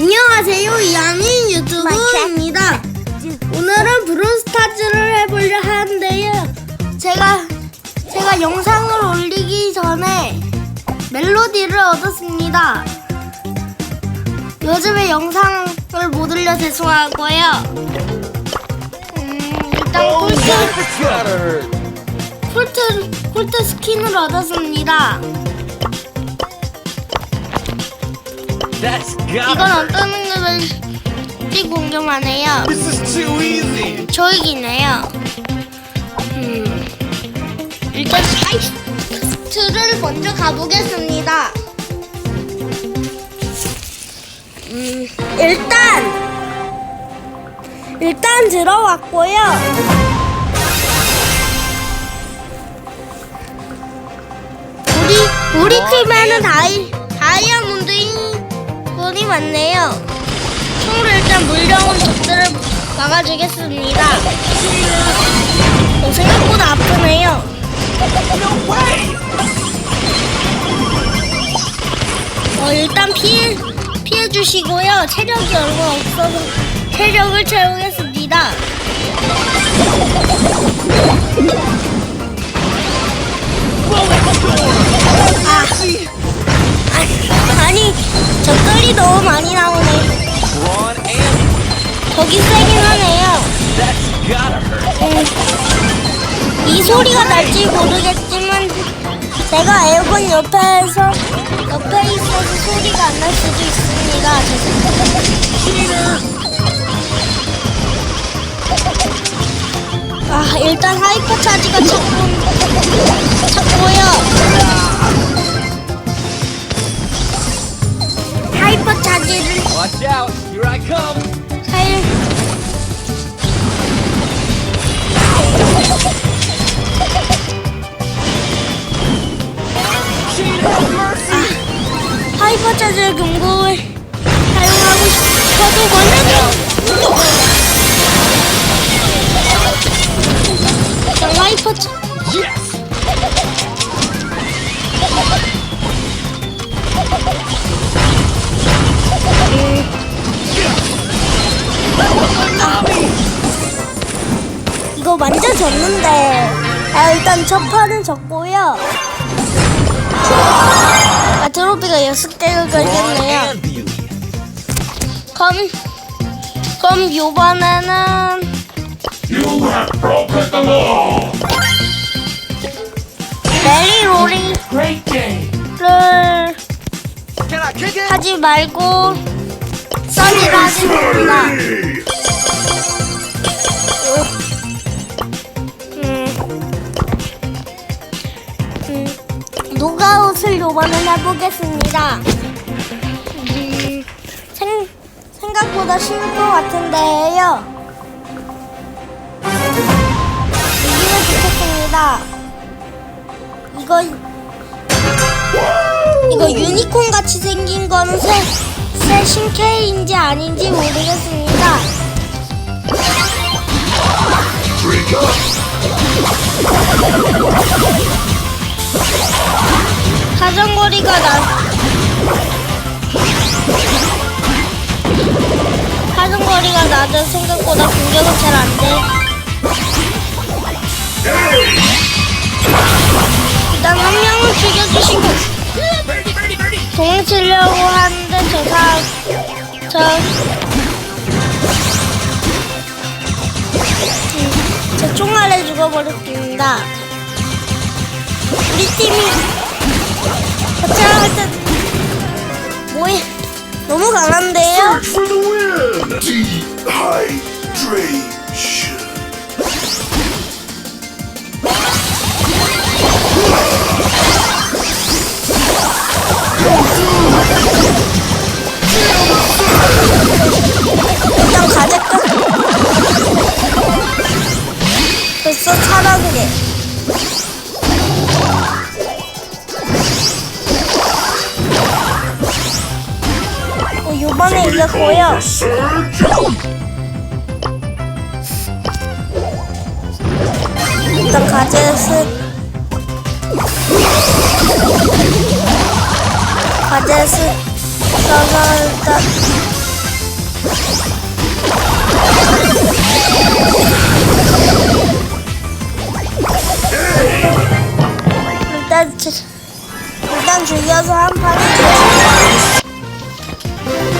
안녕하세요. 야민 유튜브입니다. 오늘은 브론스타즈를 해보려 하는데요. 제가 제가 영상을 올리기 전에 멜로디를 얻었습니다. 요즘에 영상을 못 올려 죄송하고요. 음, 일단 콜트 콜트 콜트 스킨을 얻었습니다. That's 이건 got 어떤 능력을지 궁금하네요. This is too easy. 저익이네요. 음, 일단 하이스트를 먼저 가보겠습니다. 음, 일단 일단 들어왔고요. 우리 우리 팀에는 다이 다이아몬드인분이 많네요. 총으로 일단 물려온 적들을 막아주겠습니다. 어, 생각보다 아프네요. 어, 일단 피해, 피해 주시고요. 체력이 얼마 없어서 체력을 채우겠습니다. 아, 아니, 적들이 너무 많이 나오네. 저기 세긴 하네요. 음, 이 소리가 날지 모르겠지만 제가 에어컨 옆에서 옆에 있어서 소리가 안 날 수도 있습니다. 죄송합니다. 아 일단 하이퍼 차지가 찾고 찾고요. 하이퍼 차지를 Watch out. Here I come. 할 하이퍼 차지의 경고를 사용하고 싶어도 먼저 자, 하이퍼 차 Yes. 졌는데 아 일단 첫 판은 졌고요 아 6개가 Ron 걸렸네요 and Beauty. 그럼 그럼 요번에는. 메리 it? 하지 말고 써니를 하겠습니다 요번엔 해보겠습니다. 음, 생, 생각보다 쉬울 것 같은데요. 이기면 좋겠습니다. 이거 이거 유니콘 같이 생긴 거는 새, 새 신캐인지 아닌지 모르겠습니다. 사정거리가 나 사정거리가 낮은 생각보다 공격은 잘 안 돼. 일단 한 명을 죽여주시고 도망치려고 하는데 저 사람 저 음, 저 총알에 죽어버렸습니다. 우리 팀이 거창할 때 뭐해? 너무 강한데요? For the win. Dehydration. 일단 가자 끝. 벌써 차라그래. 어, 요번에 Somebody call 이겼고요. for surge. 일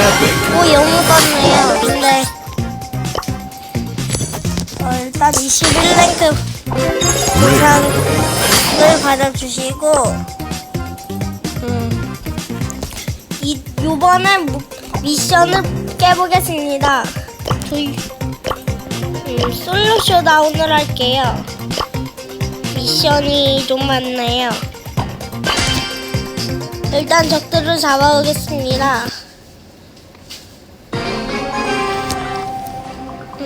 오 영웅 떴네요. 근데 어, 일단 21랭크 보상을 받아주시고 음, 이 요번에 무- 미션을 깨보겠습니다. 음, 솔로 쇼 다운을 할게요. 미션이 좀 많네요. 일단 적들을 잡아오겠습니다.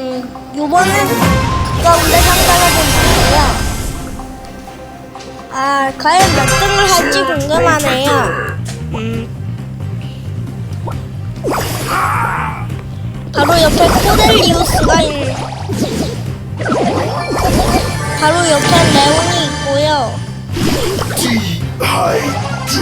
음, 요번엔 가까운데 상당히 괜찮고요. 아, 과연 몇 등을 할지 궁금하네요. 음. 바로 옆에 코델리우스가 있는. 바로 옆에 레온이 있고요. 저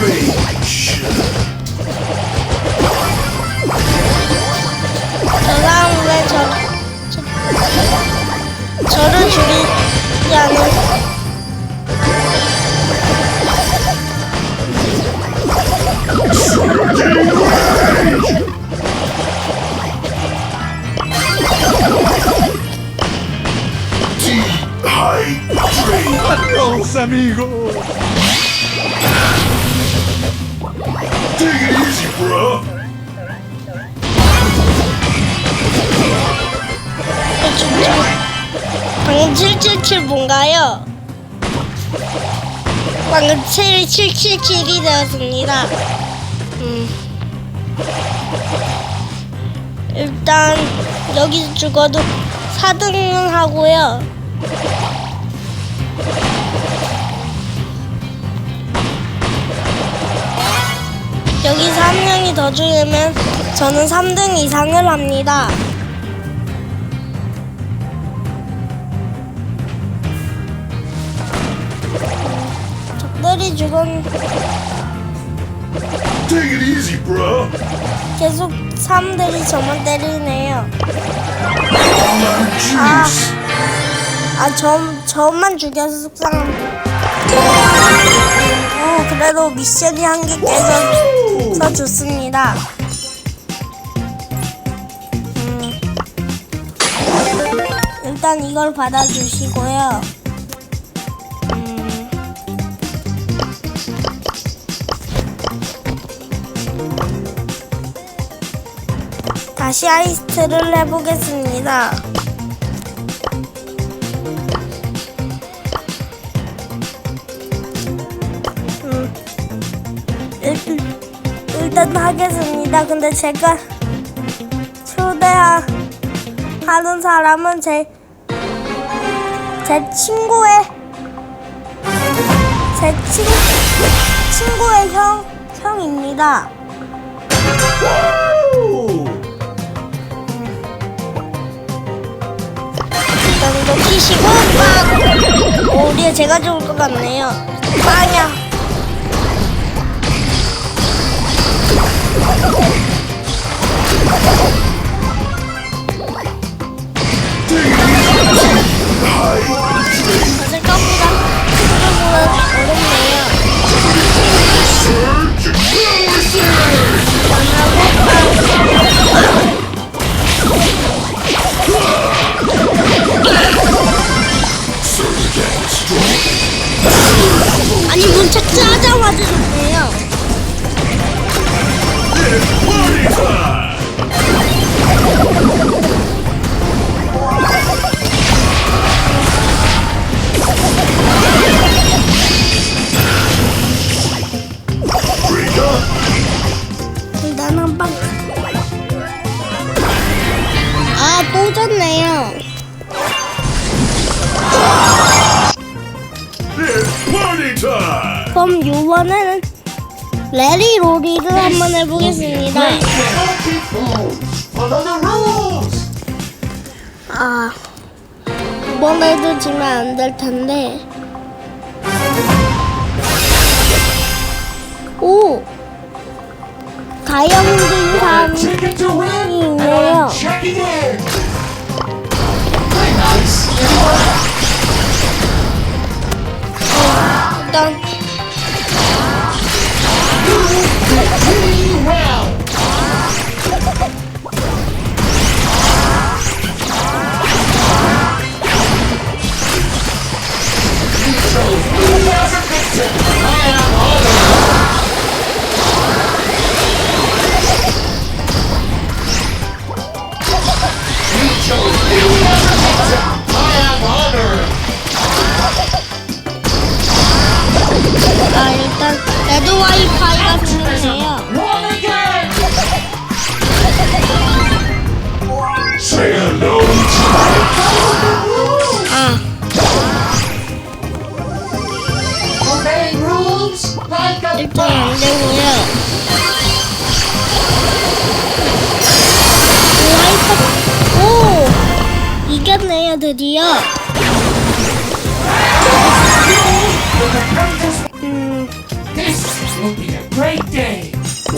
방금 777 뭔가요? 방금 7777이 되었습니다. 음. 일단 여기서 죽어도 4등은 하고요. 여기서 한 명이 더 죽으면 저는 3등 이상을 합니다. 적들이 죽은 Take it easy, bro. 계속 사람들이 저만 때리네요. All our juice. 아, 저, 저만 죽여서 속상함. 오, 그래도 미션이 한 개 깨져서 좋습니다. 음. 일단 이걸 받아주시고요. 다시 아이스트를 해보겠습니다. 음, 일, 일단 하겠습니다. 근데 제가 초대하는 사람은 제, 제 친구의, 제 친, 친구의 형, 형입니다. 이거 키시고, 빵! 오, 우리가 제가 좋을 것 같네요. 빵이야. 아니 문 착지하자마자 좋네요. 레리 로리를 한번 해보겠습니다. Rules. 아, 이번에도 지면 안 될 텐데. 오! 다이아몬드 win. 있네요. in. 일단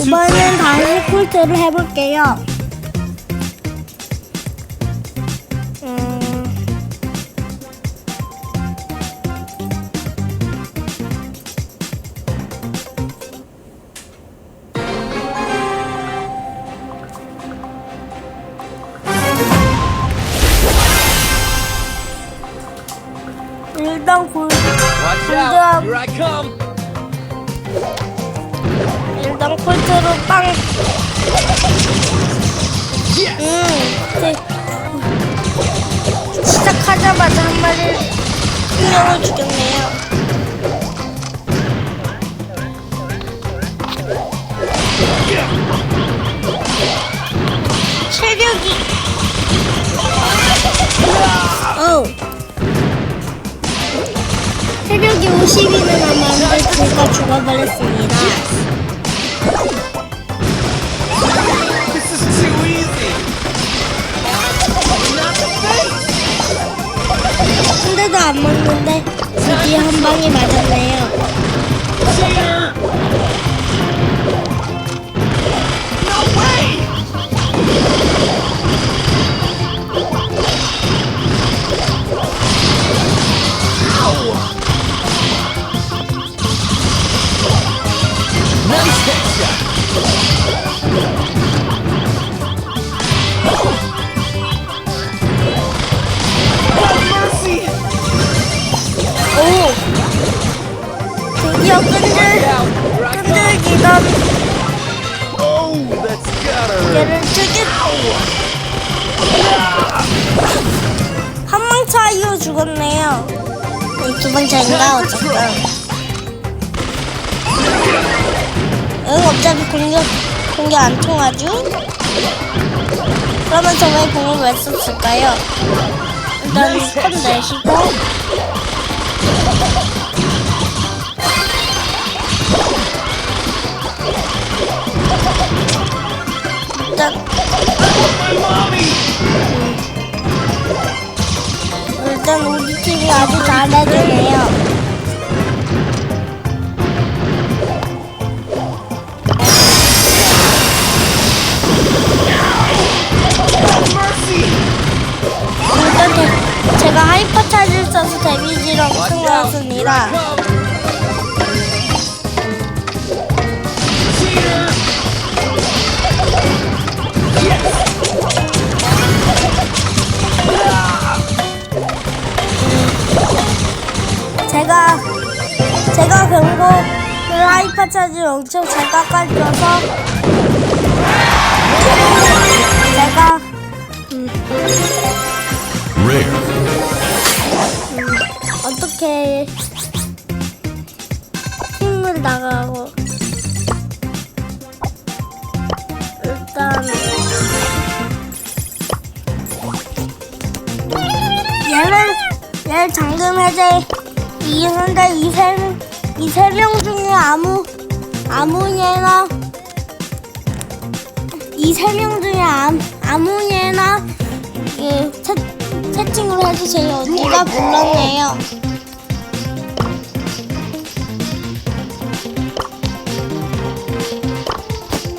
이번엔 다시 콜트를 해볼게요. 시작하자마자 한 마리 한 명을 죽였네요. 체력이. 어. 체력이 50이나 남았는데 둘다 죽어버렸습니다. 한 대도 안 맞는데 드디어 한 방이 맞았네요. 죽었네요. 네, 두번 차인가 어쨌든. 응, 어차피 공격, 공격 안 통하죠? 그러면 저왜 공을 왜 썼을까요? 일단 컷 내시고 일단 일단 우리 팀이 아주 잘해주네요. 일단 제, 제가 하이퍼 차지를 써서 데미지를 엄청 나왔습니다. 제가 경고를 하이퍼 차지를 엄청 잘 깎아줘서 제가 Rare. 어떻게 힘을 나가고 일단 얘는 얘 잠금 해제 이는데 이세 이 세 명 중에 아무 아무 예나 이 세 명 중에 아무 아무 예나 그 채, 채팅을 해주세요. 네가 불렀네요.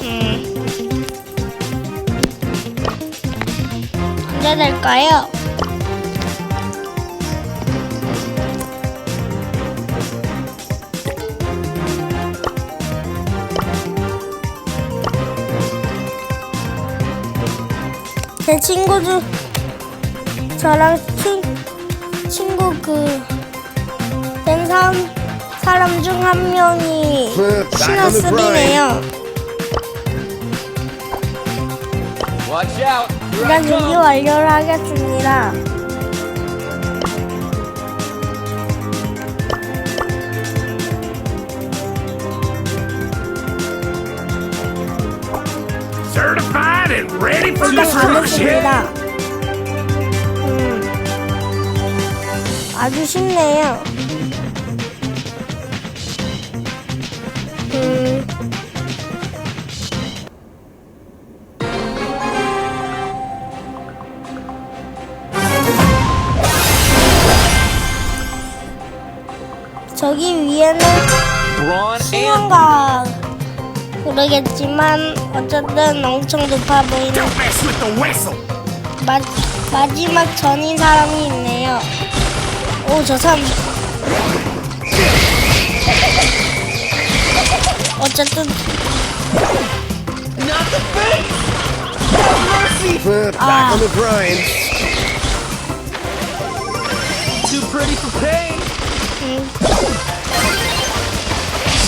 음. 기대될까요? 제 친구도 저랑 친, 친구 그된 사람, 사람 중 한 명이 신화3네요. Watch out. Here I 일단 준비. 완료를 하겠습니다. And ready for 일단 destruction. 가겠습니다. 음, 아주 쉽네요. 음, 저기 위에는 Brawn and 신혼가 모르겠지만 어쨌든 엄청 높아 보이는. 마, 마지막 전인 사람이 있네요. 오, 저 사람. 어쨌든, not the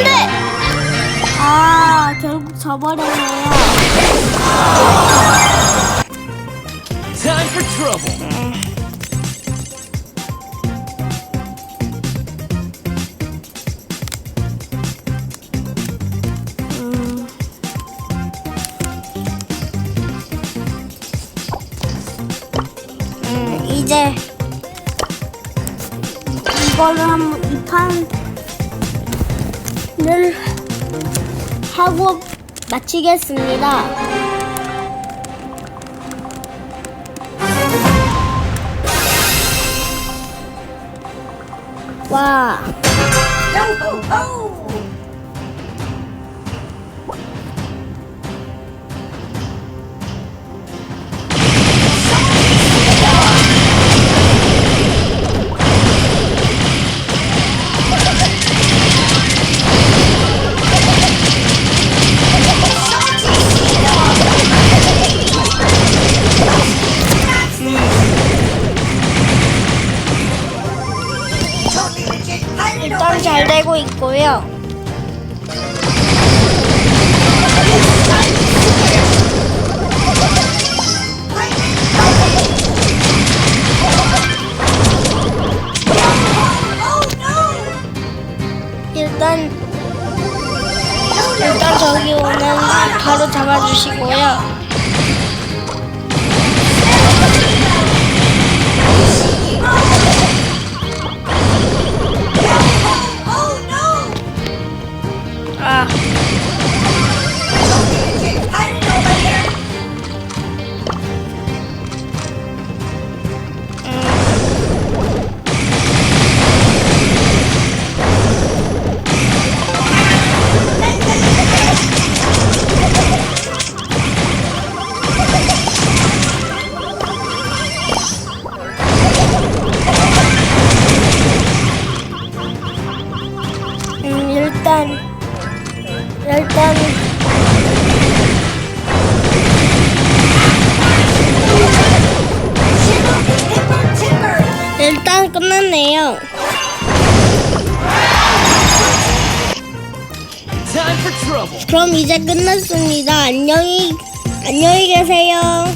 안 돼! 아, 결국 져버렸네요. Time for trouble. 음, 이제 이거를 한번 이판 을 하고 마치겠습니다. 와. 바로 잡아주시고요. 이제 끝났습니다. 안녕히 안녕히 계세요.